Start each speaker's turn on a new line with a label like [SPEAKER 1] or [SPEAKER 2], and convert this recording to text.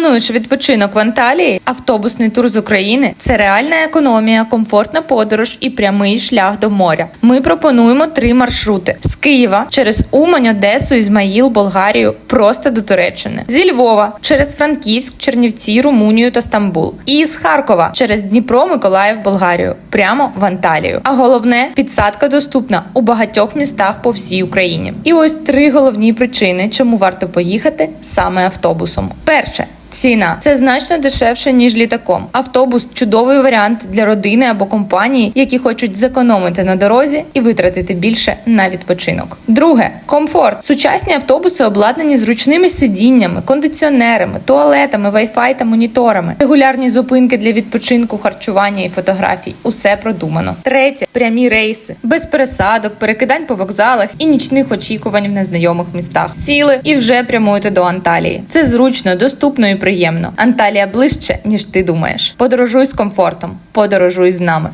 [SPEAKER 1] Плануєш відпочинок в Анталії? Автобусний тур з України це реальна економія, комфортна подорож і прямий шлях до моря. Ми пропонуємо три маршрути: з Києва через Умань, Одесу, Ізмаїл, Болгарію, просто до Туреччини. Зі Львова через Франківськ, Чернівці, Румунію та Стамбул. І з Харкова через Дніпро, Миколаїв, Болгарію, прямо в Анталію. А головне, підсадка доступна у багатьох містах по всій Україні. І ось три головні причини, чому варто поїхати саме автобусом. Перше. Ціна це значно дешевше ніж літаком. Автобус чудовий варіант для родини або компанії, які хочуть зекономити на дорозі і витратити більше на відпочинок. Друге комфорт. Сучасні автобуси обладнані зручними сидіннями, кондиціонерами, туалетами, вайфай та моніторами, регулярні зупинки для відпочинку, харчування і фотографій. Усе продумано. Третє прямі рейси без пересадок, перекидань по вокзалах і нічних очікувань в незнайомих містах. Сіли і вже прямуєте до Анталії. Це зручно, доступно і приємно. Анталія ближче ніж ти думаєш. Подорожуй з комфортом. Подорожуй з нами.